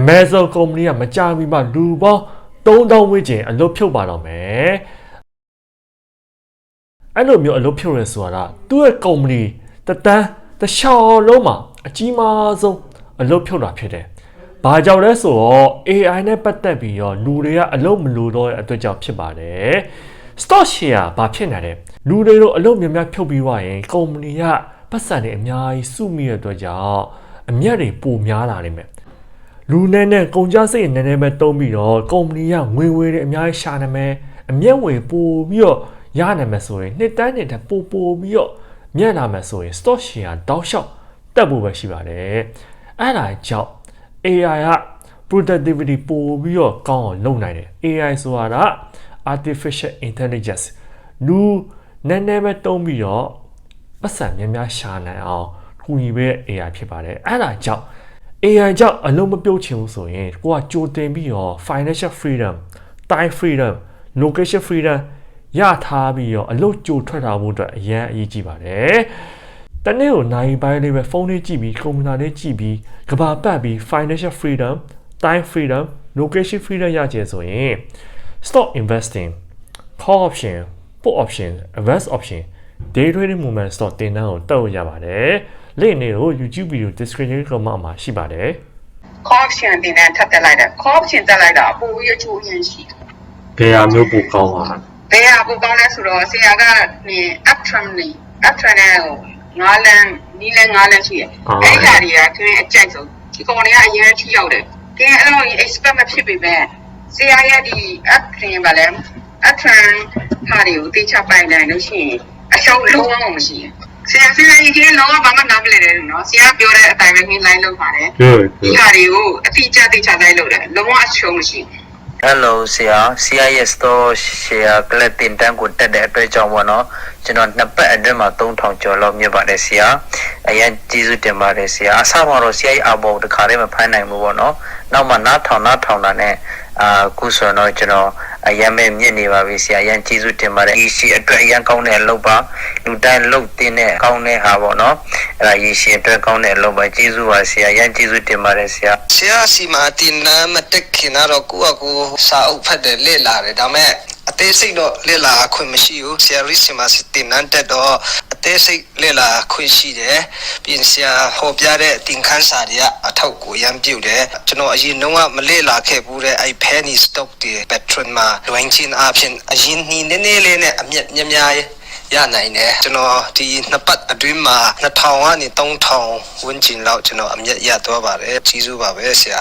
Amazon ကုမ္ပဏီကမကြာမီမှလူပေါင်း3000ဝန်းကျင်အလုပ်ဖြုတ်ပါတော့မယ်အဲ့လိုမျိုးအလုပ်ဖြုတ်ရဲဆိုတာကသူ့ရဲ့ကုမ္ပဏီတတန်းတစ်လျှောက်လုံးမှာအကြီးမားဆုံးအလုပ်ဖြုတ်တာဖြစ်တယ်။ဘာကြောင့်လဲဆိုတော့ AI နဲ့ပတ်သက်ပြီးတော့လူတွေကအလုပ်မလိုတော့တဲ့အတွက်ကြောင့်ဖြစ်ပါတယ်။ stock share ဘာဖြစ်နေလဲ။လူတွေတို့အလုပ်များများဖြုတ်ပြီးွားရင်ကုမ္ပဏီကပတ်စံတွေအများကြီးစုမိတဲ့အတွက်ကြောင့်အမျက်တွေပိုများလာနိုင်မယ်။ လူနဲ့နဲ့ကုန်ကြစိတ်နည်းနည်းပဲတုံးပြီးတော့ကုမ္ပဏီကငွေဝေတွေအများကြီးရှာနေမယ်အမျက်ဝေပို့ပြီးတော့ရနိုင်မယ်ဆိုရင်နှစ်တန်းနှစ်တန်းပို့ပို့ပြီးတော့မြတ်လာမယ်ဆိုရင် stock share တောက်လျှောက်တက်ဖို့ပဲရှိပါတယ်အဲ့ဒါကြောင့် AI က productivity ပို့ပြီးတော့ကောင်းအောင်လုပ်နိုင်တယ် AI ဆိုတာက artificial intelligence လူနည်းနည်းပဲတုံးပြီးတော့ပတ်စံများများရှာနိုင်အောင်ကူညီပေးတဲ့ AI ဖြစ်ပါတယ်အဲ့ဒါကြောင့် AI ကြောင့်အလုံးမပြုတ်ချင်ဘူးဆိုရင်ကိုကကြိုတင်ပြီးတော့ financial freedom time freedom location freedom ရထားပြီးတော့အလုပ်ကြိုထွက်တာဖို့အတွက်အရန်အရေးကြီးပါတယ်တနေ့ကိုနိုင်ပိုင်းလေးပဲဖုန်းလေးကြည့်ပြီးကွန်ပျူတာလေးကြည့်ပြီးကဘာပတ်ပြီး financial freedom time freedom location freedom ရချင်ဆိုရင် stock investing call option put option advance option day trading movement stock တင်တန်းကိုတက်လို့ရပါတယ်။ link လေးကို YouTube video description ကမှမှာရှိပါတယ် call option တင်တဲ့ထပ်တက်လိုက်တယ် call option တက်လိုက်တာပိုပြီးအချိုးရင်းရှိတယ်။ဘယ်ဟာမျိုးပိုကောင်းပါလဲဘယ်ဟာပိုကောင်းလဲဆိုတော့ဆရာကနင် up trend နေ up trend နဲ့ဟိုငါးလန်းနီးလန်းငါးလန်းရှိတယ်အဲ့ဒီဟာတွေကခင်းအကြိုက်ဆုံးဒီကောင်တွေကအရင်ထိရောက်တယ်ကင်းအဲ့လို expect မဖြစ်ပေမဲ့ဆရာရဲ့ဒီ up trend ပါလဲ up trend ဟာတွေကိုတေချပိုင်နိုင်လို့ရှိရင်အရှုံးလုံးဝမရှိဘူး ဆရာဆရာကြီးကလုံးဝဘာမှနားမလည်တယ်နော်ဆရာပြောတဲ့အတိုင်းပဲခင်း line လုပ်ပါတယ်။ Good ဒီဟာတွေကိုအတိအကျသိချတိုင်းလုပ်တယ်လုံးဝအရှုံးမရှိဘူး Hello ဆရာဆရာရဲ့ store share ကလည်းတင်တန်းကိုတက်တဲ့အတွက်ကြောင့်ပေါ့နော်ကျွန်တော်နှစ်ပတ်အတွင်းမှာ3000ကျော်လောက်မြတ်ပါတယ်ဆရာ အရင်ကျေးဇူးတင်ပါတယ်ဆရာအစမှာတော့ဆရာရဲ့အဘောတခါတည်းမဖမ်းနိုင်ဘူးပေါ့နော်နောက်မှနားထောင်နားထောင်တာနဲ့အာခုဆိုတော့ကျွန်တော်အရင်မဲ့မြင့်နေပါပြီဆရာအရင်ကျေးဇူးတင်ပါတယ်ဒီရှိအတွက်အရင်ကောင်းတဲ့အလုပ်ပါလူတိုင်းလုပ်တင်တဲ့ကောင်းတဲ့ဟာပေါ့နော်အဲ့ဒါရေရှည်အတွက်ကောင်းတဲ့အလုပ်ပါကျေးဇူးပါဆရာအရင်ကျေးဇူးတင်ပါတယ်ဆရာဆရာစီမာတင်နာမတက်ခင်တော့ကိုယ့်အကူစာအုပ်ဖတ်တယ်လေ့လာတယ်ဒါပေမဲ့အသေးစိတ်တော့လေ့လာခွင့်မရှိဘူးဆရာရီစီမာတင်နန်းတက်တော့အ သေးစိတ်လေ့လာခွင့်ရှိတယ်ပြင်ဆရာဟောပြတဲ့တင်ခန်းစာတွေကအထောက်ကိုရမ်းပြုတ်တယ်ကျွန်တော်အရင်တုန်းကမလေ့လာခဲ့ဘူးတဲ့အဲ့ penny stock တွေ patron မှာလွင်ချင်းအဖြစ်အရင်နှီးနည်းနည်းလေးနဲ့အမြက်များများရနိုင်တယ်ကျွန်တော်ဒီနှစ်ပတ်အတွင်းမှာ2000ကနေ3000ဝန်းကျင်လောက်ကျွန်တော်အမြက်ရသွားပါတယ်ကြီးစုပါပဲဆရာ